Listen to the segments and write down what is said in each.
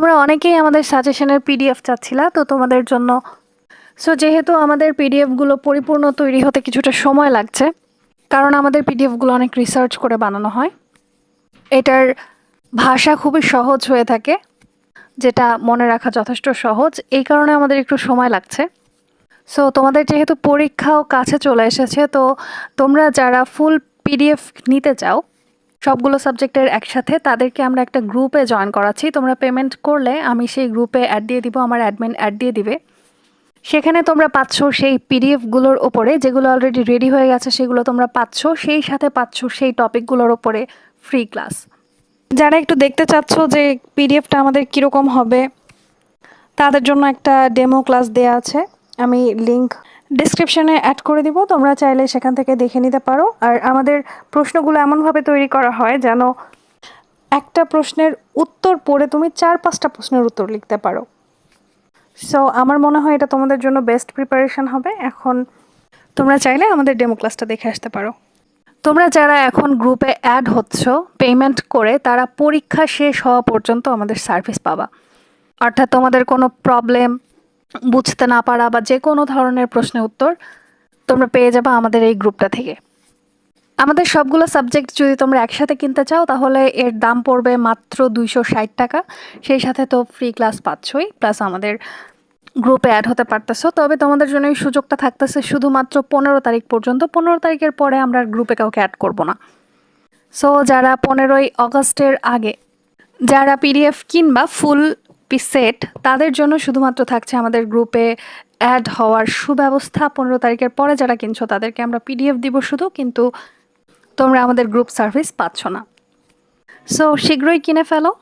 তোমরা অনেকেই আমাদের সাজেশনের পিডিএফ চাচ্ছিলা, তো তোমাদের জন্য। সো যেহেতু আমাদের পিডিএফগুলো পরিপূর্ণ তৈরি হতে কিছুটা সময় লাগছে, কারণ আমাদের পিডিএফগুলো অনেক রিসার্চ করে বানানো হয়, এটার ভাষা খুবই সহজ হয়ে থাকে, যেটা মনে রাখা যথেষ্ট সহজ, এই কারণে আমাদের একটু সময় লাগছে। সো তোমাদের যেহেতু পরীক্ষাও কাছে চলে এসেছে, তো তোমরা যারা ফুল পিডিএফ নিতে চাও সবগুলো সাবজেক্টের একসাথে তাদেরকে আমরা একটা গ্রুপে জয়েন করাচ্ছি। তোমরা পেমেন্ট করলে আমি সেই গ্রুপে অ্যাড দিয়ে দিব, আমার অ্যাডমিন অ্যাড দিয়ে দিবে। সেখানে তোমরা পাচ্ছ সেই পিডিএফগুলোর ওপরে, যেগুলো অলরেডি রেডি হয়ে গেছে, সেগুলো তোমরা পাচ্ছ। সেই সাথে পাচ্ছ সেই টপিকগুলোর ওপরে ফ্রি ক্লাস যারা একটু দেখতে চাচ্ছ যে পিডিএফটা আমাদের কীরকম হবে, তাদের জন্য একটা ডেমো ক্লাস দেওয়া আছে। আমি লিংক ডিসক্রিপশনে অ্যাড করে দিব। তোমরা চাইলে সেখান থেকে দেখে নিতে পারো। আর আমাদের প্রশ্নগুলো এমনভাবে তৈরি করা হয় যেন একটা প্রশ্নের উত্তর পড়ে তুমি চার পাঁচটা প্রশ্নের উত্তর লিখতে পারো। সো আমার মনে হয় এটা তোমাদের জন্য বেস্ট প্রিপারেশান হবে। এখন তোমরা চাইলে আমাদের ডেমো ক্লাসটা দেখে আসতে পারো। তোমরা যারা এখন গ্রুপে অ্যাড হচ্ছ পেমেন্ট করে, তারা পরীক্ষা শেষ হওয়া পর্যন্ত আমাদের সার্ভিস পাবা। অর্থাৎ তোমাদের কোনো প্রবলেম বুঝতে না পারা বা যে কোনো ধরনের প্রশ্নের উত্তর তোমরা পেয়ে যাবে আমাদের এই গ্রুপটা থেকে। আমাদের সবগুলো সাবজেক্ট যদি তোমরা একসাথে কিনতে চাও, তাহলে এর দাম পড়বে মাত্র দুইশো ষাট টাকা। সেই সাথে তো ফ্রি ক্লাস পাচ্ছই প্লাস আমাদের গ্রুপে অ্যাড হতে পারতেছো। তবে তোমাদের জন্য এই সুযোগটা থাকতেছে শুধুমাত্র পনেরো তারিখ পর্যন্ত। পনেরো তারিখের পরে আমরা গ্রুপে কাউকে অ্যাড করব না। সো যারা পনেরোই অগস্টের আগে, যারা পিডিএফ কিনবা ফুল পি সেট তাদের জন্য শুধুমাত্র থাকছে আমাদের গ্রুপে অ্যাড হওয়ার সুব্যবস্থা। পনেরো তারিখের পরে যারা কিনছো তাদেরকে আমরা পিডিএফ দিব শুধু, কিন্তু তোমরা আমাদের গ্রুপ সার্ভিস পাচ্ছ না। সো শীঘ্রই কিনে ফেলো।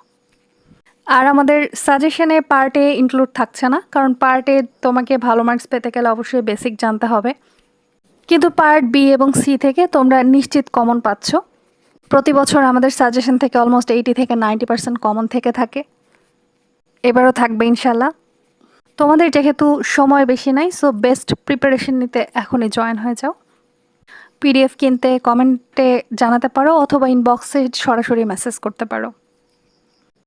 আর আমাদের সাজেশনে পার্টে ইনক্লুড থাকছে না, কারণ পার্টে তোমাকে ভালো মার্কস পেতে গেলে অবশ্যই বেসিক জানতে হবে। কিন্তু পার্ট বি এবং সি থেকে তোমরা নিশ্চিত কমন পাচ্ছ। প্রতি বছর আমাদের সাজেশন থেকে অলমোস্ট এইটি থেকে নাইনটি পার্সেন্ট কমন থেকে থাকে। এবারও থাকবে ইনশাল্লাহ তোমাদের যেহেতু সময় বেশি নাই সো বেস্ট প্রিপারেশন নিতে এখনই জয়েন হয়ে যাও। পিডিএফ কিনতে কমেন্টে জানাতে পারো, অথবা ইনবক্সে সরাসরি মেসেজ করতে পারো।